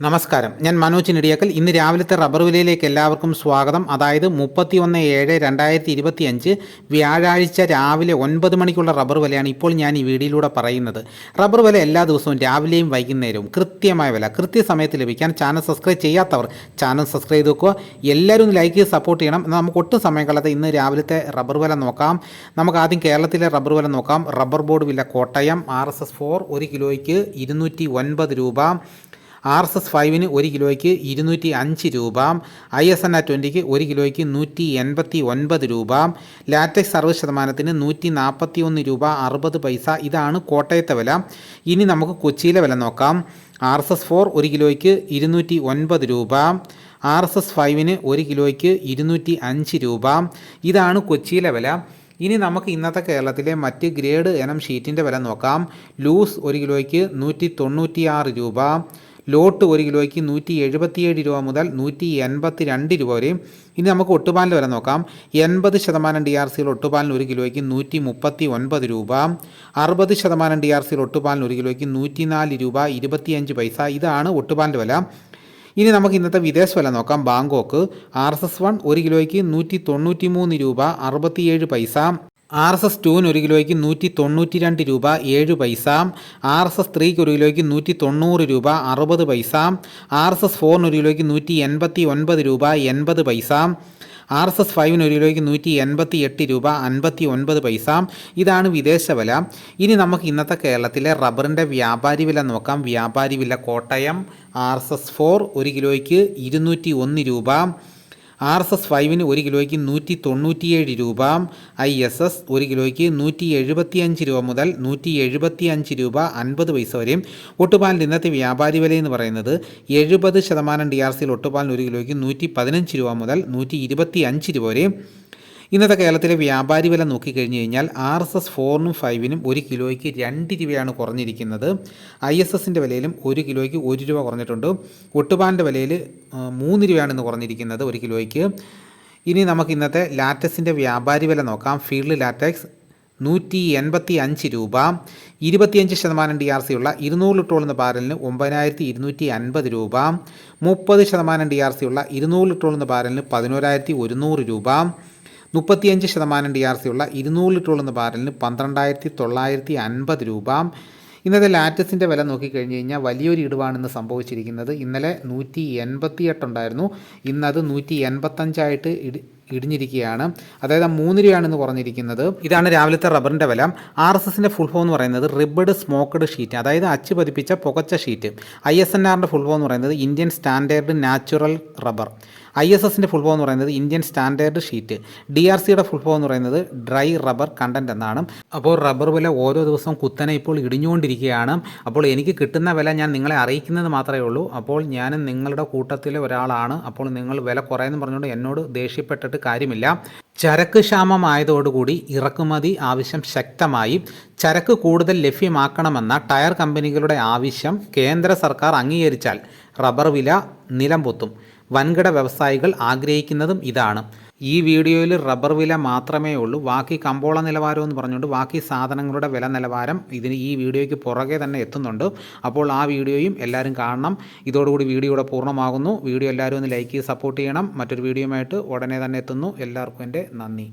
നമസ്കാരം. ഞാൻ മനോജ് നെടിയക്കൽ ഇന്ന് രാവിലത്തെ റബ്ബർ വിലയിലേക്ക് എല്ലാവർക്കും സ്വാഗതം. അതായത് മുപ്പത്തി ഒന്ന് ഏഴ് രണ്ടായിരത്തി ഇരുപത്തി അഞ്ച് വ്യാഴാഴ്ച രാവിലെ ഒൻപത് മണിക്കുള്ള റബ്ബർ വിലയാണ് ഇപ്പോൾ ഞാൻ ഈ വീഡിയോയിലൂടെ പറയുന്നത്. റബ്ബർ വില എല്ലാ ദിവസവും രാവിലെയും വൈകുന്നേരവും കൃത്യമായ വില. കൃത്യസമയത്ത് ലഭിക്കാൻ ചാനൽ സബ്സ്ക്രൈബ് ചെയ്യാത്തവർ ചാനൽ സബ്സ്ക്രൈബ് ചെയ്ത് വെക്കുക. എല്ലാവരും ലൈക്ക് ചെയ്ത് സപ്പോർട്ട് ചെയ്യണം. എന്നാൽ നമുക്ക് ഒട്ടും സമയം കളയാതെ ഇന്ന് രാവിലത്തെ റബ്ബർ വില നോക്കാം. നമുക്ക് ആദ്യം കേരളത്തിലെ റബ്ബർ വില നോക്കാം. റബ്ബർ ബോർഡ് വില Kottayam R S S four ഒരു കിലോയ്ക്ക് ഇരുന്നൂറ്റി ഒൻപത് രൂപ. ആർ എസ് എസ് ഫൈവിന് ഒരു കിലോയ്ക്ക് ഇരുന്നൂറ്റി അഞ്ച് രൂപ ഐ എസ് എൻ ആ ട്വന്റിക്ക് ഒരു കിലോയ്ക്ക് നൂറ്റി എൺപത്തി ഒൻപത് രൂപ ലാറ്റക്സ് അറുപത് ശതമാനത്തിന് നൂറ്റി നാൽപ്പത്തി ഒന്ന് രൂപ അറുപത് പൈസ. ഇതാണ് കോട്ടയത്തെ വില. ഇനി നമുക്ക് കൊച്ചിയിലെ വില നോക്കാം. ആർ എസ് എസ് ഫോർ ഒരു കിലോയ്ക്ക് ഇരുന്നൂറ്റി ഒൻപത് രൂപ ആർ എസ് എസ് ഫൈവിന് ഒരു കിലോയ്ക്ക് ഇരുന്നൂറ്റി അഞ്ച് രൂപ. ഇതാണ് കൊച്ചിയിലെ വില. ഇനി നമുക്ക് ഇന്നത്തെ കേരളത്തിലെ മറ്റ് ഗ്രേഡ് ഇനം ഷീറ്റിന്റെ വില നോക്കാം. ലൂസ് ഒരു കിലോയ്ക്ക് നൂറ്റി തൊണ്ണൂറ്റിയാറ് രൂപ ലോട്ട് ഒരു കിലോയ്ക്ക് നൂറ്റി എഴുപത്തിയേഴ് രൂപ മുതൽ നൂറ്റി എൺപത്തി രണ്ട് രൂപ വരെയും. ഇനി നമുക്ക് ഒട്ടുപാലിന്റെ വരെ നോക്കാം. എൺപത് ശതമാനം ഡി ആർ സിയിൽ ഒട്ടുപാലിന് ഒരു കിലോയ്ക്ക് നൂറ്റി മുപ്പത്തി ഒൻപത് രൂപ. അറുപത് ശതമാനം ഡി ആർ സിയിൽ ഒട്ടുപാലിന് ഒരു കിലോയ്ക്ക് നൂറ്റി നാല് രൂപ ഇരുപത്തിയഞ്ച് പൈസ. ഇതാണ് ഒട്ടുപാലിന്റെ വില. ഇനി നമുക്ക് ഇന്നത്തെ വിദേശ വില നോക്കാം. Bangkok R S S one ഒരു കിലോയ്ക്ക് നൂറ്റി തൊണ്ണൂറ്റി മൂന്ന് രൂപ അറുപത്തിയേഴ് പൈസ. ആർ എസ് എസ് ടുവിന് ഒരു കിലോയ്ക്ക് നൂറ്റി തൊണ്ണൂറ്റി രണ്ട് രൂപ ഏഴ് പൈസ ആർ എസ് എസ് ത്രീക്ക് ഒരു കിലോയ്ക്ക് നൂറ്റി തൊണ്ണൂറ് രൂപ അറുപത് പൈസ ആർ എസ് എസ് ഫോറിന് ഒരു കിലോയ്ക്ക് നൂറ്റി എൺപത്തി ഒൻപത് രൂപ എൺപത് പൈസ ആർ എസ് എസ് ഫൈവിന് ഒരു കിലോയ്ക്ക് നൂറ്റി എൺപത്തി എട്ട് രൂപ അൻപത്തി ഒൻപത് പൈസ. ഇതാണ് വിദേശ വില. ഇനി നമുക്ക് ഇന്നത്തെ കേരളത്തിലെ റബ്ബറിന്റെ വ്യാപാരി വില നോക്കാം. വ്യാപാരി വില Kottayam R S S four ഒരു കിലോയ്ക്ക് ഇരുന്നൂറ്റി ഒന്ന് രൂപ ആർ എസ് എസ് ഫൈവിന് ഒരു കിലോയ്ക്ക് നൂറ്റി തൊണ്ണൂറ്റിയേഴ് രൂപ ഐ എസ് എസ് ഒരു കിലോയ്ക്ക് നൂറ്റി എഴുപത്തി അഞ്ച് രൂപ മുതൽ നൂറ്റി എഴുപത്തി അഞ്ച് രൂപ അൻപത് പൈസ വരെയും ഒട്ടുപാലിന്റെ ഇന്നത്തെ വ്യാപാരി വില എന്ന് പറയുന്നത് എഴുപത് ശതമാനം ഡി ആർ സിയിൽ ഒട്ടുപാലിന് ഒരു കിലോയ്ക്ക് നൂറ്റി പതിനഞ്ച് രൂപ മുതൽ നൂറ്റി ഇരുപത്തി അഞ്ച് രൂപ വരെയും ഇന്നത്തെ കേരളത്തിലെ വ്യാപാരി വില നോക്കിക്കഴിഞ്ഞ് കഴിഞ്ഞാൽ ആർ എസ് എസ് ഫോറിനും ഫൈവിനും ഒരു കിലോയ്ക്ക് രണ്ട് രൂപയാണ് കുറഞ്ഞിരിക്കുന്നത്. ഐ എസ് എസിന്റെ വിലയിലും ഒരു കിലോയ്ക്ക് ഒരു രൂപ കുറഞ്ഞിട്ടുണ്ട്. ഒട്ടുപാലിന്റെ വിലയിൽ മൂന്ന് രൂപയാണ് ഇന്ന് കുറഞ്ഞിരിക്കുന്നത് ഒരു കിലോയ്ക്ക്. ഇനി നമുക്ക് ഇന്നത്തെ ലാറ്റക്സിന്റെ വ്യാപാരി വില നോക്കാം. ഫീൽഡ് ലാറ്റക്സ് നൂറ്റി എൺപത്തി അഞ്ച് രൂപ. ഇരുപത്തിയഞ്ച് ശതമാനം ഡി ആർ സി ഉള്ള ഇരുന്നൂറ് ലിറ്റർ എന്ന ബാരലിന് ഒമ്പതിനായിരത്തി ഇരുന്നൂറ്റി അൻപത് രൂപ. മുപ്പത് ശതമാനം ഡി ആർ സി ഉള്ള ഇരുന്നൂറ് ലിറ്റർ എന്ന ബാരലിന് പതിനോരായിരത്തി ഒരുന്നൂറ് രൂപ. മുപ്പത്തിയഞ്ച് ശതമാനം ഡി ആർ സി ഉള്ള ഇരുന്നൂറ് ലിറ്റർ ഉള്ള ബാരലിന് പന്ത്രണ്ടായിരത്തി തൊള്ളായിരത്തി അൻപത് രൂപ. ഇന്നത്തെ ലാറ്റസിന്റെ വില നോക്കിക്കഴിഞ്ഞ് കഴിഞ്ഞാൽ വലിയൊരു ഇടിവാണ് ഇന്ന് സംഭവിച്ചിരിക്കുന്നത്. ഇന്നലെ നൂറ്റി എൺപത്തി എട്ടുണ്ടായിരുന്നു ഇന്നത് നൂറ്റി എൺപത്തഞ്ചായിട്ട് ഇടി ഇടിഞ്ഞിരിക്കുകയാണ്. അതായത് മൂന്ന് രൂപയാണ് ഇന്ന് കുറഞ്ഞിരിക്കുന്നത് ഇതാണ് രാവിലത്തെ റബ്ബറിന്റെ വില. ആർ എസ് എസിന്റെ ഫുൾ ഫോം എന്ന് പറയുന്നത് റിബഡ് സ്മോക്ക്ഡ് ഷീറ്റ് അതായത് അച്ച് പതിപ്പിച്ച പുകച്ച ഷീറ്റ് ഐ എസ് എൻ ആറിന്റെ ഫുൾ ഫോം എന്ന് പറയുന്നത് Indian standard natural rubber I S എസിന്റെ ഫുൾ ഫോം എന്ന് പറയുന്നത് Indian standard sheet D R സിയുടെ ഫുൾ ഫോം എന്ന് പറയുന്നത് ഡ്രൈ റബ്ബർ കണ്ടന്റ് എന്നാണ്. അപ്പോൾ റബ്ബർ വില ഓരോ ദിവസവും കുത്തനെ ഇപ്പോൾ ഇടിഞ്ഞുകൊണ്ടിരിക്കുകയാണ്. അപ്പോൾ എനിക്ക് കിട്ടുന്ന വില ഞാൻ നിങ്ങളെ അറിയിക്കുന്നത് മാത്രമേ ഉള്ളൂ. അപ്പോൾ ഞാനും നിങ്ങളുടെ കൂട്ടത്തിലെ ഒരാളാണ്. അപ്പോൾ നിങ്ങൾ വില കുറയെന്ന് പറഞ്ഞുകൊണ്ട് എന്നോട് ദേഷ്യപ്പെട്ടിട്ട് കാര്യമില്ല. ചരക്ക് ക്ഷാമമായതോടുകൂടി ഇറക്കുമതി ആവശ്യം ശക്തമായി. ചരക്ക് കൂടുതൽ ലഭ്യമാക്കണമെന്ന ടയർ കമ്പനികളുടെ ആവശ്യം കേന്ദ്ര സർക്കാർ അംഗീകരിച്ചാൽ റബ്ബർ വില നിലംപൊത്തും. വൻകിട വ്യവസായികൾ ആഗ്രഹിക്കുന്നതും ഇതാണ്. ഈ വീഡിയോയിൽ റബ്ബർ വില മാത്രമേ ഉള്ളൂ. ബാക്കി കമ്പോള നിലവാരം എന്ന് പറഞ്ഞുകൊണ്ട് ബാക്കി സാധനങ്ങളുടെ വില നിലവാരം ഇതിന് ഈ വീഡിയോയ്ക്ക് പുറകെ തന്നെ എത്തുന്നുണ്ട്. അപ്പോൾ ആ വീഡിയോയും എല്ലാവരും കാണണം. ഇതോടുകൂടി വീഡിയോയുടെ പൂർണമാകുന്നു. വീഡിയോ എല്ലാവരും ഒന്ന് ലൈക്ക് ചെയ്ത് സപ്പോർട്ട് ചെയ്യണം. മറ്റൊരു വീഡിയോയുമായിട്ട് ഉടനെ തന്നെ എത്തുന്നു. എല്ലാവർക്കും എന്റെ നന്ദി.